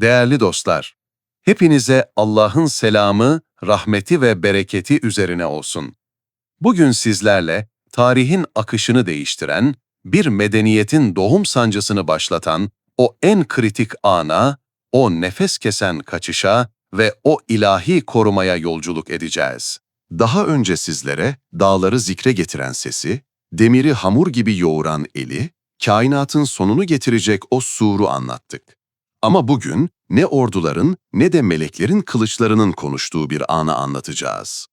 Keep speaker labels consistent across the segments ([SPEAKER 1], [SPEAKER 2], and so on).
[SPEAKER 1] Değerli dostlar, hepinize Allah'ın selamı, rahmeti ve bereketi üzerine olsun. Bugün sizlerle tarihin akışını değiştiren, bir medeniyetin doğum sancısını başlatan o en kritik ana, o nefes kesen kaçışa ve o ilahi korumaya yolculuk edeceğiz. Daha önce sizlere dağları zikre getiren sesi, demiri hamur gibi yoğuran eli, kainatın sonunu getirecek o suru anlattık. Ama bugün ne orduların ne de meleklerin kılıçlarının konuştuğu bir anı anlatacağız.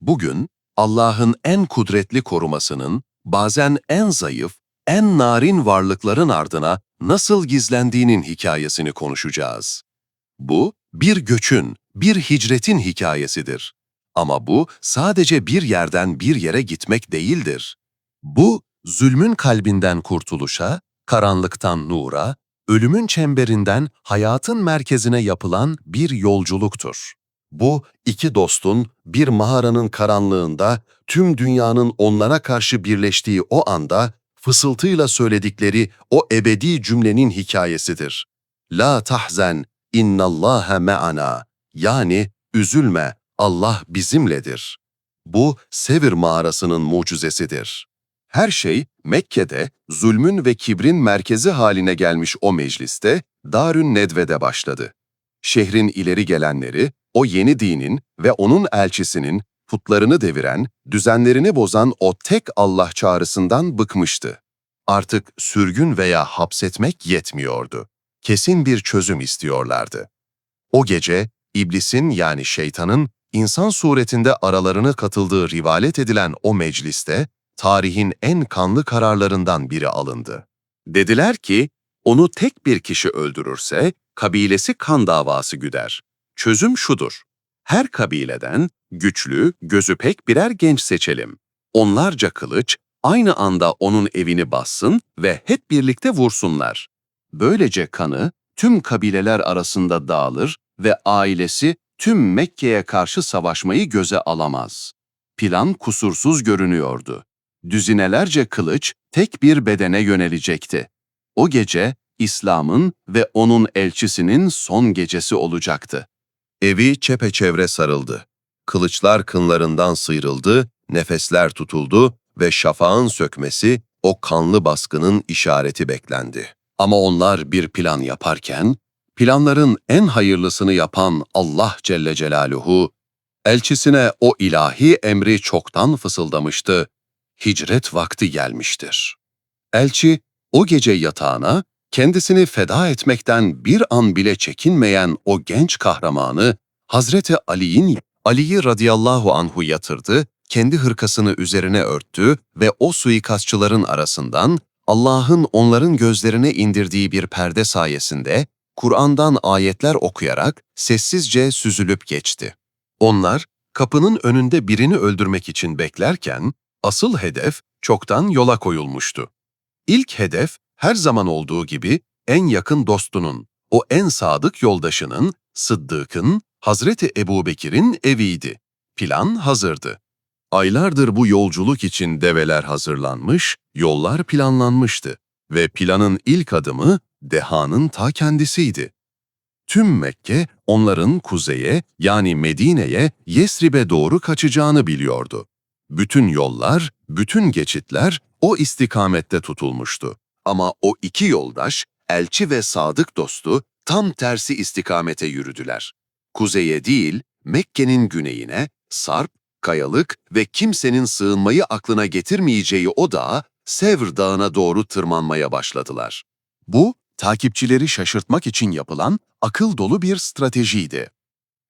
[SPEAKER 1] Bugün Allah'ın en kudretli korumasının bazen en zayıf, en narin varlıkların ardına nasıl gizlendiğinin hikayesini konuşacağız. Bu bir göçün, bir hicretin hikayesidir. Ama bu sadece bir yerden bir yere gitmek değildir. Bu zulmün kalbinden kurtuluşa, karanlıktan nura, ölümün çemberinden hayatın merkezine yapılan bir yolculuktur. Bu iki dostun bir mağaranın karanlığında tüm dünyanın onlara karşı birleştiği o anda fısıltıyla söyledikleri o ebedi cümlenin hikayesidir. La tahzen innallâhe me'ana yani üzülme Allah bizimledir. Bu Sevir mağarasının mucizesidir. Her şey Mekke'de zulmün ve kibrin merkezi haline gelmiş o mecliste Darün Nedve'de başladı. Şehrin ileri gelenleri o yeni dinin ve onun elçisinin putlarını deviren, düzenlerini bozan o tek Allah çağrısından bıkmıştı. Artık sürgün veya hapsetmek yetmiyordu. Kesin bir çözüm istiyorlardı. O gece iblisin yani şeytanın insan suretinde aralarına katıldığı rivalet edilen o mecliste tarihin en kanlı kararlarından biri alındı. Dediler ki, onu tek bir kişi öldürürse kabilesi kan davası güder. Çözüm şudur. Her kabileden güçlü, gözü pek birer genç seçelim. Onlarca kılıç aynı anda onun evini bassın ve hep birlikte vursunlar. Böylece kanı tüm kabileler arasında dağılır ve ailesi tüm Mekke'ye karşı savaşmayı göze alamaz. Plan kusursuz görünüyordu. Düzinelerce kılıç tek bir bedene yönelecekti. O gece İslam'ın ve onun elçisinin son gecesi olacaktı. Evi çepeçevre sarıldı. Kılıçlar kınlarından sıyrıldı, nefesler tutuldu ve şafağın sökmesi o kanlı baskının işareti beklendi. Ama onlar bir plan yaparken, planların en hayırlısını yapan Allah Celle Celaluhu, elçisine o ilahi emri çoktan fısıldamıştı, hicret vakti gelmiştir. Elçi, o gece yatağına, kendisini feda etmekten bir an bile çekinmeyen o genç kahramanı, Hazreti Ali'nin Ali'yi radıyallahu anhu yatırdı, kendi hırkasını üzerine örttü ve o suikastçıların arasından Allah'ın onların gözlerine indirdiği bir perde sayesinde Kur'an'dan ayetler okuyarak sessizce süzülüp geçti. Onlar kapının önünde birini öldürmek için beklerken asıl hedef çoktan yola koyulmuştu. İlk hedef her zaman olduğu gibi en yakın dostunun, o en sadık yoldaşının, Sıddık'ın, Hazreti Ebubekir'in eviydi. Plan hazırdı. Aylardır bu yolculuk için develer hazırlanmış, yollar planlanmıştı ve planın ilk adımı dehanın ta kendisiydi. Tüm Mekke onların kuzeye yani Medine'ye, Yesrib'e doğru kaçacağını biliyordu. Bütün yollar, bütün geçitler o istikamette tutulmuştu. Ama o iki yoldaş, elçi ve sadık dostu tam tersi istikamete yürüdüler. Kuzeye değil, Mekke'nin güneyine, sarp, kayalık ve kimsenin sığınmayı aklına getirmeyeceği o dağa, Sevr Dağı'na doğru tırmanmaya başladılar. Bu, takipçileri şaşırtmak için yapılan akıl dolu bir stratejiydi.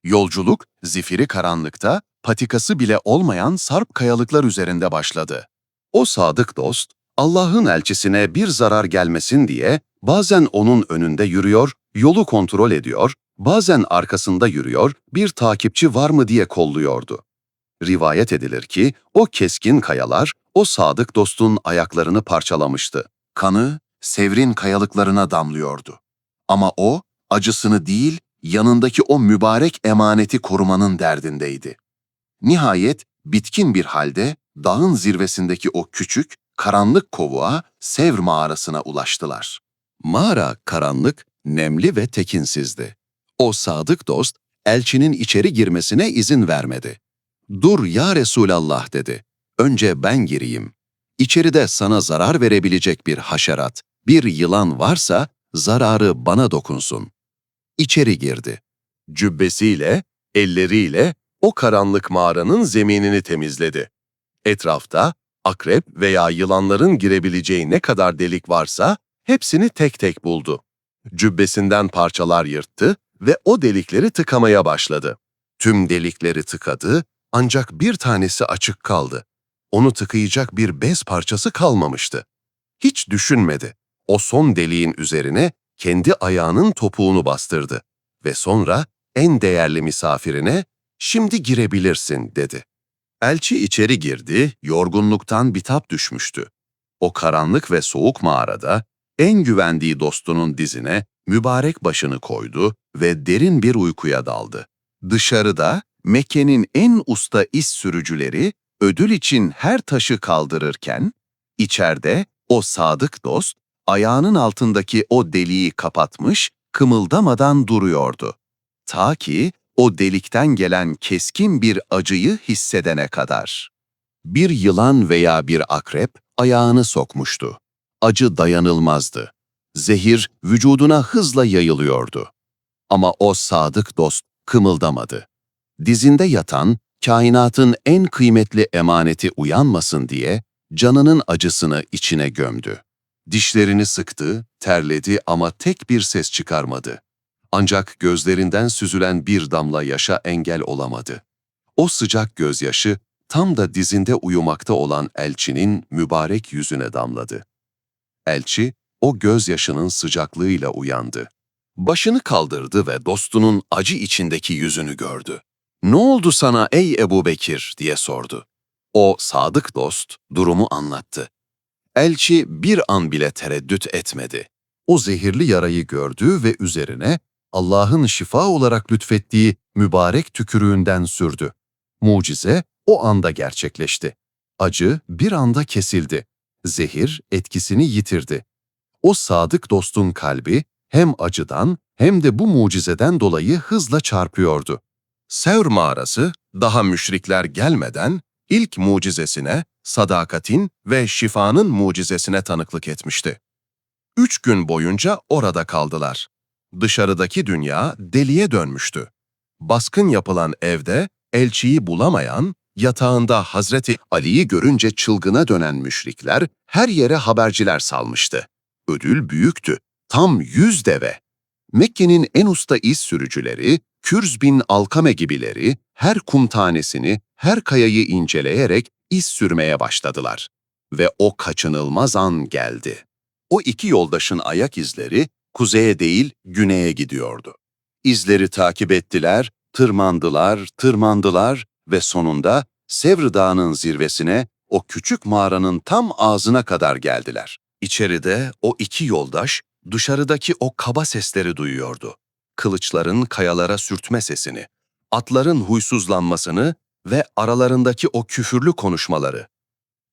[SPEAKER 1] Yolculuk, zifiri karanlıkta, patikası bile olmayan sarp kayalıklar üzerinde başladı. O sadık dost, Allah'ın elçisine bir zarar gelmesin diye bazen onun önünde yürüyor, yolu kontrol ediyor, bazen arkasında yürüyor, bir takipçi var mı diye kolluyordu. Rivayet edilir ki o keskin kayalar o sadık dostun ayaklarını parçalamıştı. Kanı sevrin kayalıklarına damlıyordu. Ama o acısını değil, yanındaki o mübarek emaneti korumanın derdindeydi. Nihayet bitkin bir halde dağın zirvesindeki o küçük, karanlık kovuğa Sevr mağarasına ulaştılar. Mağara karanlık, nemli ve tekinsizdi.
[SPEAKER 2] O sadık dost, elçinin içeri girmesine izin vermedi. Dur ya Resulallah dedi. Önce ben gireyim. İçeride sana zarar verebilecek bir haşerat, bir yılan varsa zararı bana dokunsun. İçeri girdi.
[SPEAKER 1] Cübbesiyle, elleriyle o karanlık mağaranın zeminini temizledi. Etrafta akrep veya yılanların girebileceği ne kadar delik varsa hepsini tek tek buldu. Cübbesinden parçalar yırttı ve o delikleri tıkamaya başladı. Tüm delikleri tıkadı ancak bir tanesi açık kaldı. Onu tıkayacak bir bez parçası kalmamıştı. Hiç düşünmedi. O son deliğin üzerine kendi ayağının topuğunu bastırdı ve sonra en değerli misafirine "Şimdi girebilirsin." dedi. Elçi içeri girdi, yorgunluktan bitap düşmüştü. O karanlık ve soğuk mağarada en güvendiği dostunun dizine mübarek başını koydu ve derin bir uykuya daldı. Dışarıda Mekke'nin en usta iş sürücüleri ödül için her taşı kaldırırken, içeride o sadık dost ayağının altındaki o deliği kapatmış, kımıldamadan duruyordu. Ta ki o delikten gelen keskin bir acıyı hissedene kadar. Bir yılan veya bir akrep ayağını sokmuştu. Acı dayanılmazdı. Zehir vücuduna hızla yayılıyordu. Ama o sadık dost kımıldamadı. Dizinde yatan, kainatın en kıymetli emaneti uyanmasın diye canının acısını içine gömdü. Dişlerini sıktı, terledi ama tek bir ses çıkarmadı. Ancak gözlerinden süzülen bir damla yaşa engel olamadı. O sıcak gözyaşı tam da dizinde uyumakta olan elçinin mübarek yüzüne damladı. Elçi o gözyaşının sıcaklığıyla uyandı. Başını kaldırdı ve dostunun acı içindeki yüzünü gördü. "Ne oldu sana ey Ebu Bekir?" diye sordu. O sadık dost durumu anlattı. Elçi bir an bile tereddüt etmedi. O zehirli yarayı gördü ve üzerine Allah'ın şifa olarak lütfettiği mübarek tükürüğünden sürdü. Mucize o anda gerçekleşti. Acı bir anda kesildi. Zehir etkisini yitirdi. O sadık dostun kalbi hem acıdan hem de bu mucizeden dolayı hızla çarpıyordu. Sevr mağarası daha müşrikler gelmeden ilk mucizesine, sadakatin ve şifanın mucizesine tanıklık etmişti. Üç gün boyunca orada kaldılar. Dışarıdaki dünya deliye dönmüştü. Baskın yapılan evde elçiyi bulamayan, yatağında Hazreti Ali'yi görünce çılgına dönen müşrikler her yere haberciler salmıştı. Ödül büyüktü, tam yüz deve. Mekke'nin en usta iz sürücüleri, Kürz bin Alkame gibileri her kum tanesini, her kayayı inceleyerek iz sürmeye başladılar. Ve o kaçınılmaz an geldi. O iki yoldaşın ayak izleri kuzeye değil güneye gidiyordu. İzleri takip ettiler, tırmandılar, tırmandılar ve sonunda Sevr Dağı'nın zirvesine o küçük mağaranın tam ağzına kadar geldiler. İçeride o iki yoldaş dışarıdaki o kaba sesleri duyuyordu. Kılıçların kayalara sürtme sesini, atların huysuzlanmasını ve aralarındaki o küfürlü konuşmaları.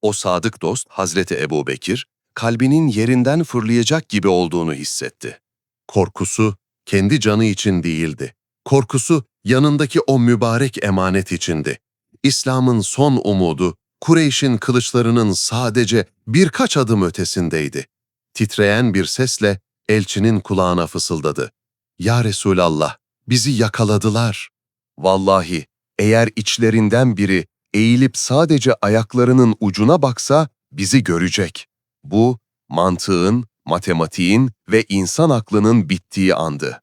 [SPEAKER 1] O sadık dost Hazreti Ebu Bekir, kalbinin yerinden fırlayacak gibi olduğunu hissetti. Korkusu kendi canı için değildi. Korkusu yanındaki o mübarek emanet içindi. İslam'ın son umudu, Kureyş'in kılıçlarının sadece birkaç adım ötesindeydi. Titreyen bir sesle elçinin kulağına fısıldadı. Ya Resulallah, bizi yakaladılar. Vallahi eğer içlerinden biri eğilip sadece ayaklarının ucuna baksa bizi görecek. Bu mantığın, matematiğin ve insan aklının bittiği andı.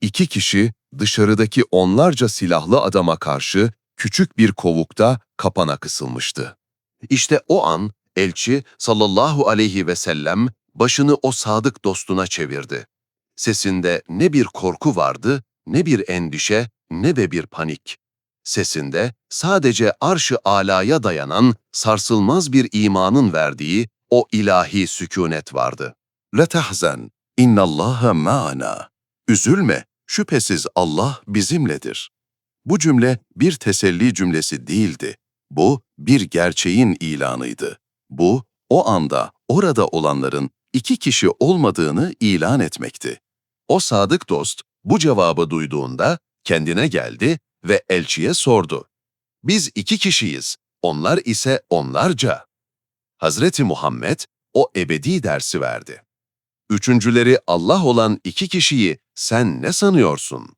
[SPEAKER 1] İki kişi dışarıdaki onlarca silahlı adama karşı küçük bir kovukta kapana kısılmıştı. İşte o an elçi sallallahu aleyhi ve sellem başını o sadık dostuna çevirdi. Sesinde ne bir korku vardı, ne bir endişe, ne de bir panik. Sesinde sadece arş-ı alaya dayanan sarsılmaz bir imanın verdiği o ilahi sükunet vardı. La tahzen, innallaha ma'ana. Üzülme, şüphesiz Allah bizimledir. Bu cümle bir teselli cümlesi değildi. Bu bir gerçeğin ilanıydı. Bu o anda orada olanların iki kişi olmadığını ilan etmekti. O sadık dost bu cevabı duyduğunda kendine geldi ve elçiye sordu. Biz iki kişiyiz, onlar ise onlarca. Hazreti Muhammed o ebedi dersi verdi. Üçüncüleri Allah olan iki kişiyi sen ne sanıyorsun?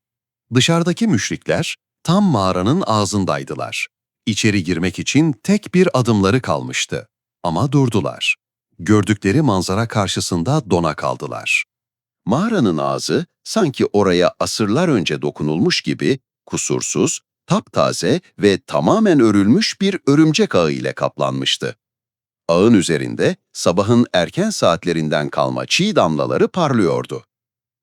[SPEAKER 1] Dışarıdaki müşrikler tam mağaranın ağzındaydılar. İçeri girmek için tek bir adımları kalmıştı. Ama durdular. Gördükleri manzara karşısında dona kaldılar. Mağaranın ağzı sanki oraya asırlar önce dokunulmuş gibi kusursuz, taptaze ve tamamen örülmüş bir örümcek ağı ile kaplanmıştı. Ağın üzerinde sabahın erken saatlerinden kalma çiğ damlaları parlıyordu.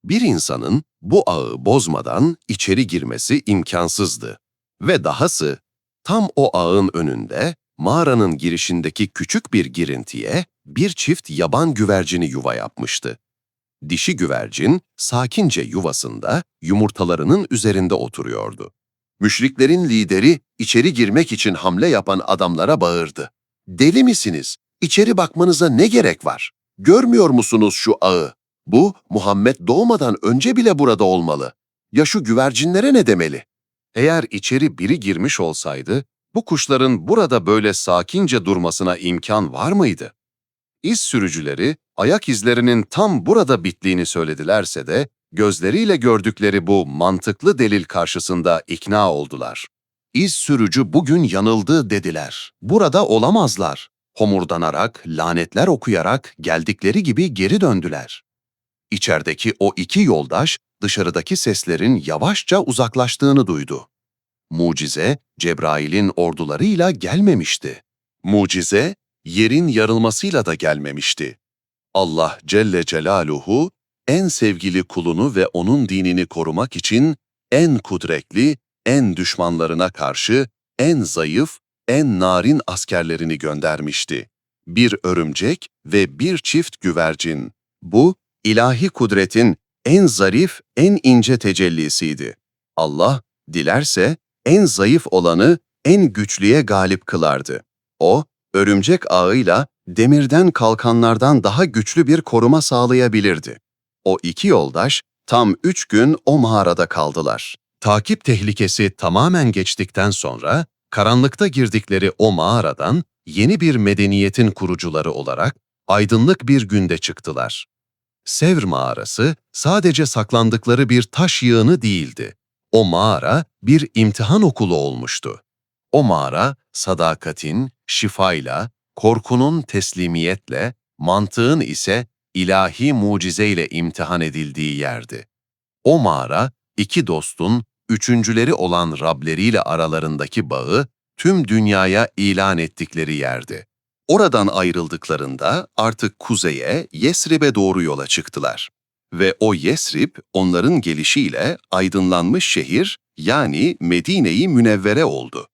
[SPEAKER 1] Bir insanın bu ağı bozmadan içeri girmesi imkansızdı. Ve dahası tam o ağın önünde mağaranın girişindeki küçük bir girintiye bir çift yaban güvercini yuva yapmıştı. Dişi güvercin sakince yuvasında yumurtalarının üzerinde oturuyordu. Müşriklerin lideri içeri girmek için hamle yapan adamlara bağırdı. Deli misiniz? İçeri bakmanıza ne gerek var? Görmüyor musunuz şu ağı? Bu Muhammed doğmadan önce bile burada olmalı. Ya şu güvercinlere ne demeli? Eğer içeri biri girmiş olsaydı, bu kuşların burada böyle sakince durmasına imkan var mıydı? İz sürücüleri, ayak izlerinin tam burada bittiğini söyledilerse de, gözleriyle gördükleri bu mantıklı delil karşısında ikna oldular. İz sürücü bugün yanıldı dediler. Burada olamazlar. Homurdanarak, lanetler okuyarak geldikleri gibi geri döndüler. İçerideki o iki yoldaş dışarıdaki seslerin yavaşça uzaklaştığını duydu. Mucize Cebrail'in ordularıyla gelmemişti. Mucize yerin yarılmasıyla da gelmemişti. Allah Celle Celaluhu en sevgili kulunu ve onun dinini korumak için en kudretli, en düşmanlarına karşı en zayıf, en narin askerlerini göndermişti. Bir örümcek ve bir çift güvercin. Bu, ilahi kudretin en zarif, en ince tecellisiydi. Allah, dilerse en zayıf olanı en güçlüye galip kılardı. O, örümcek ağıyla demirden kalkanlardan daha güçlü bir koruma sağlayabilirdi. O iki yoldaş tam üç gün o mağarada kaldılar. Takip tehlikesi tamamen geçtikten sonra karanlıkta girdikleri o mağaradan yeni bir medeniyetin kurucuları olarak aydınlık bir günde çıktılar. Sevr mağarası sadece saklandıkları bir taş yığını değildi. O mağara bir imtihan okulu olmuştu. O mağara sadakatin, şifayla, korkunun teslimiyetle, mantığın ise ilahi mucizeyle imtihan edildiği yerdi. O mağara, iki dostun, üçüncüleri olan Rableriyle aralarındaki bağı tüm dünyaya ilan ettikleri yerdi. Oradan ayrıldıklarında artık kuzeye, Yesrib'e doğru yola çıktılar. Ve o Yesrib onların gelişiyle aydınlanmış şehir yani Medine-i Münevvere oldu.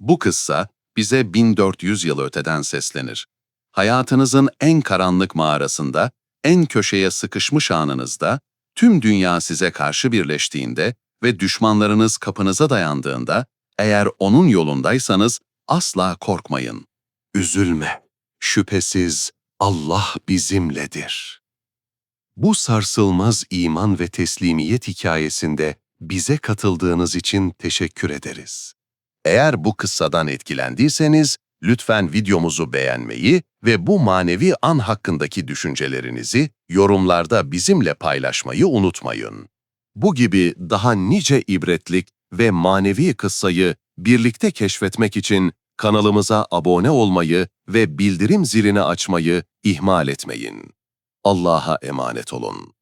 [SPEAKER 1] Bu kıssa bize 1400 yıl öteden seslenir. Hayatınızın en karanlık mağarasında, en köşeye sıkışmış anınızda, tüm dünya size karşı birleştiğinde ve düşmanlarınız kapınıza dayandığında, eğer onun yolundaysanız asla korkmayın. Üzülme, şüphesiz Allah bizimledir. Bu sarsılmaz iman ve teslimiyet hikayesinde bize katıldığınız için teşekkür ederiz. Eğer bu kıssadan etkilendiyseniz, lütfen videomuzu beğenmeyi ve bu manevi an hakkındaki düşüncelerinizi yorumlarda bizimle paylaşmayı unutmayın. Bu gibi daha nice ibretlik ve manevi kıssayı birlikte keşfetmek için kanalımıza abone olmayı ve bildirim zilini açmayı ihmal etmeyin. Allah'a emanet olun.